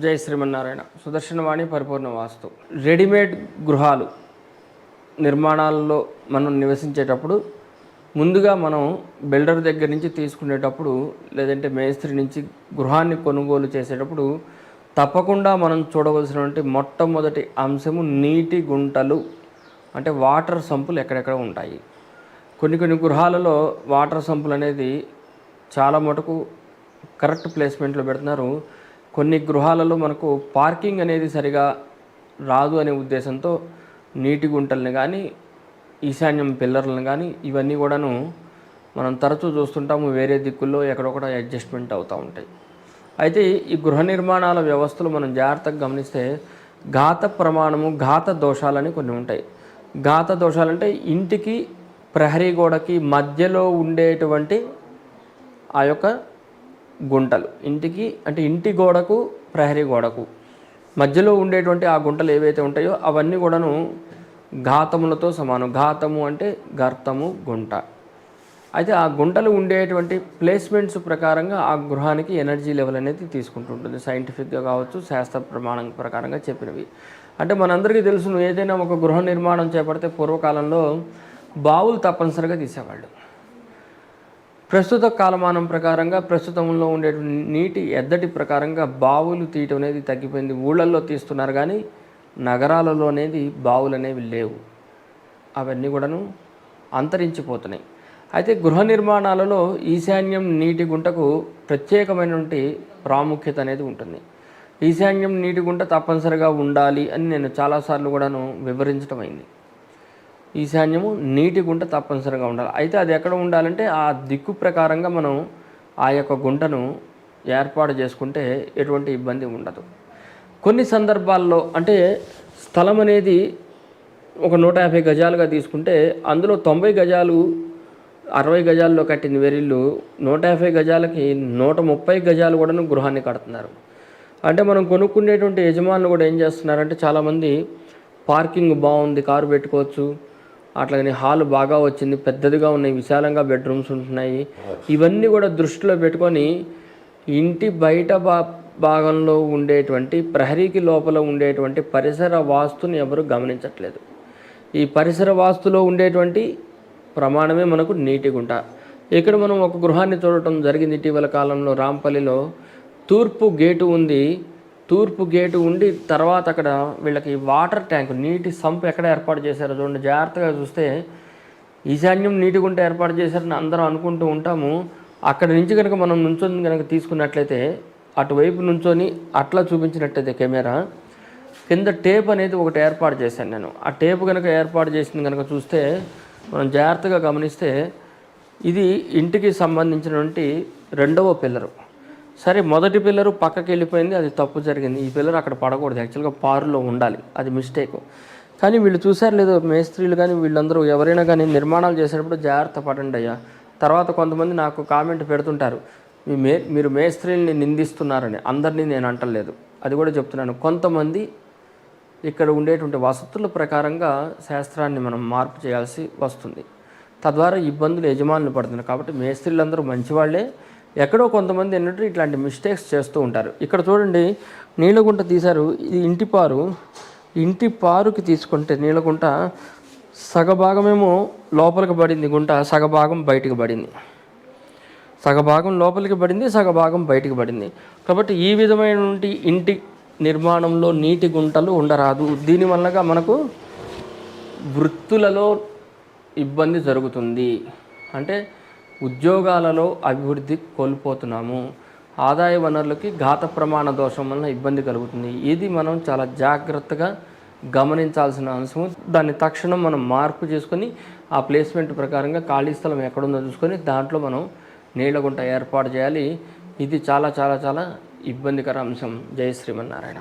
జై శ్రీమన్నారాయణ. సుదర్శనవాణి పరిపూర్ణ వాస్తు. రెడీమేడ్ గృహాలు నిర్మాణాలలో మనం నివసించేటప్పుడు ముందుగా మనం బిల్డర్ దగ్గర నుంచి తీసుకునేటప్పుడు లేదంటే మేస్త్రి నుంచి గృహాన్ని కొనుగోలు చేసేటప్పుడు తప్పకుండా మనం చూడవలసినటువంటి మొట్టమొదటి అంశము నీటి గుంటలు అంటే వాటర్ సంపులు ఎక్కడెక్కడ ఉంటాయి. కొన్ని కొన్ని గృహాలలో వాటర్ సంపులు అనేది చాలా మటుకు కరెక్ట్ ప్లేస్మెంట్లో పెడుతున్నారు. కొన్ని గృహాలలో మనకు పార్కింగ్ అనేది సరిగా రాదు అనే ఉద్దేశంతో నీటి గుంటల్ని కానీ ఈశాన్యం పిల్లర్లను కానీ ఇవన్నీ కూడాను మనం తరచూ చూస్తుంటాము. వేరే దిక్కుల్లో ఎక్కడొక్కడ అడ్జస్ట్మెంట్ అవుతూ ఉంటాయి. అయితే ఈ గృహ నిర్మాణాల వ్యవస్థలు మనం జాగ్రత్తగా గమనిస్తే ఘాత ప్రమాణము ఘాత దోషాలని కొన్ని ఉంటాయి. ఘాత దోషాలంటే ఇంటికి ప్రహరీ గోడకి మధ్యలో ఉండేటువంటి ఆ యొక్క గుంటలు. ఇంటికి అంటే ఇంటి గోడకు ప్రహరీ గోడకు. మధ్యలో ఉండేటువంటి ఆ గుంటలు ఏవైతే ఉంటాయో అవన్నీ కూడాను ఘాతములతో సమానం. ఘాతము అంటే గర్తము గుంట. అయితే ఆ గుంటలు ఉండేటువంటి ప్లేస్మెంట్స్ ప్రకారంగా ఆ గృహానికి ఎనర్జీ లెవెల్ అనేది తీసుకుంటుంటుంది. సైంటిఫిక్గా కావచ్చు శాస్త్ర ప్రమాణం ప్రకారంగా చెప్పినవి. అంటే మనందరికీ తెలుసు ఏదైనా ఒక గృహ నిర్మాణం చేపడితే పూర్వకాలంలో బావులు తప్పనిసరిగా తీసేవాళ్ళు. ప్రస్తుత కాలమానం ప్రకారంగా ప్రస్తుతంలో ఉండే నీటి ఎద్దటి ప్రకారంగా బావులు తీయటం అనేది తగ్గిపోయింది. ఊళ్ళల్లో తీస్తున్నారు కానీ నగరాలలో అనేది బావులు అనేవి లేవు. అవన్నీ కూడాను అంతరించిపోతున్నాయి. అయితే గృహ నిర్మాణాలలో ఈశాన్యం నీటి గుంటకు ప్రత్యేకమైనటువంటి ప్రాముఖ్యత అనేది ఉంటుంది. ఈశాన్యం నీటి గుంట తప్పనిసరిగా ఉండాలి అని నేను చాలాసార్లు కూడాను వివరించడం అయింది. ఈశాన్యము నీటి గుంట తప్పనిసరిగా ఉండాలి. అయితే అది ఎక్కడ ఉండాలంటే ఆ దిక్కు ప్రకారంగా మనం ఆ యొక్క గుంటను ఏర్పాటు చేసుకుంటే ఎటువంటి ఇబ్బంది ఉండదు. కొన్ని సందర్భాల్లో అంటే స్థలం అనేది ఒక నూట యాభై గజాలుగా తీసుకుంటే అందులో తొంభై గజాలు అరవై గజాల్లో కట్టిన వెరిళ్ళు నూట యాభై గజాలకి నూట ముప్పై గజాలు కూడాను గృహాన్ని కడుతున్నారు. అంటే మనం కొనుక్కునేటువంటి యజమానులు కూడా ఏం చేస్తున్నారంటే చాలామంది పార్కింగ్ బాగుంది కారు పెట్టుకోవచ్చు అట్లాగని హాల్ బాగా వచ్చింది పెద్దదిగా ఉన్నాయి విశాలంగా బెడ్రూమ్స్ ఉంటున్నాయి. ఇవన్నీ కూడా దృష్టిలో పెట్టుకొని ఇంటి బయట బా భాగంలో ఉండేటువంటి ప్రహరీకి లోపల ఉండేటువంటి పరిసర వాస్తుని ఎవరు గమనించట్లేదు. ఈ పరిసర వాస్తులో ఉండేటువంటి ప్రమాణమే మనకు నీటి గుంట ఇక్కడ మనం ఒక గృహాన్ని చూడటం జరిగింది ఇటీవల కాలంలో. రాంపల్లిలో తూర్పు గేటు ఉంది. తూర్పు గేటు ఉండి తర్వాత అక్కడ వీళ్ళకి వాటర్ ట్యాంక్ నీటి సంప్ ఎక్కడ ఏర్పాటు చేశారో చూడండి. జాగ్రత్తగా చూస్తే ఈశాన్యం నీటి గుంట ఏర్పాటు చేశారని అందరం అనుకుంటూ ఉంటాము. అక్కడ నుంచి కనుక మనం నుంచొని కనుక తీసుకున్నట్లయితే అటువైపు నుంచొని అట్లా చూపించినట్టయితే కెమెరా కింద టేప్ అనేది ఒకటి ఏర్పాటు చేశాను నేను. ఆ టేప్ కనుక ఏర్పాటు చేసింది కనుక చూస్తే మనం జాగ్రత్తగా గమనిస్తే ఇది ఇంటికి సంబంధించినటువంటి రెండవ పిల్లరు. సరే మొదటి పిల్లరు పక్కకి వెళ్ళిపోయింది అది తప్పు జరిగింది. ఈ పిల్లరు అక్కడ పడకూడదు యాక్చువల్గా పారులో ఉండాలి అది మిస్టేక్. కానీ వీళ్ళు చూసారు లేదో మేస్త్రీలు కానీ వీళ్ళందరూ ఎవరైనా కానీ నిర్మాణాలు చేసేటప్పుడు జాగ్రత్త పడండి అయ్యా. తర్వాత కొంతమంది నాకు కామెంట్ పెడుతుంటారు మీ మే మీరు మేస్త్రీల్ని నిందిస్తున్నారని అందరినీ నేను అంటలేదు. అది కూడా చెప్తున్నాను. కొంతమంది ఇక్కడ ఉండేటువంటి వసతుల ప్రకారంగా శాస్త్రాన్ని మనం మార్పు చేయాల్సి వస్తుంది. తద్వారా ఇబ్బందులు యజమానులు పడుతున్నారు. కాబట్టి మేస్త్రీలందరూ మంచివాళ్ళే ఎక్కడో కొంతమంది ఏంటంటే ఇట్లాంటి మిస్టేక్స్ చేస్తూ ఉంటారు. ఇక్కడ చూడండి నీళ్ళగుంట తీశారు. ఇది ఇంటి పారు. ఇంటి పారుకి తీసుకుంటే నీళ్ళగుంట సగభాగమేమో లోపలికి పడింది గుంట సగభాగం బయటికి పడింది. సగభాగం లోపలికి పడింది సగభాగం బయటికి పడింది. కాబట్టి ఈ విధమైనటువంటి ఇంటి నిర్మాణంలో నీటి గుంటలు ఉండరాదు. దీనివల్లగా మనకు వృత్తులలో ఇబ్బంది జరుగుతుంది. అంటే ఉద్యోగాలలో అభివృద్ధి కోల్పోతున్నాము. ఆదాయ వనరులకి ఘాత ప్రమాణ దోషం వలన ఇబ్బంది కలుగుతుంది. ఇది మనం చాలా జాగ్రత్తగా గమనించాల్సిన అంశం దాన్ని తక్షణం మనం మార్పు చేసుకొని ఆ ప్లేస్మెంట్ ప్రకారంగా ఖాళీ స్థలం ఎక్కడుందో చూసుకొని దాంట్లో మనం నీళ్ళగుంట ఏర్పాటు చేయాలి. ఇది చాలా చాలా చాలా ఇబ్బందికర అంశం. జయ శ్రీమన్నారాయణ.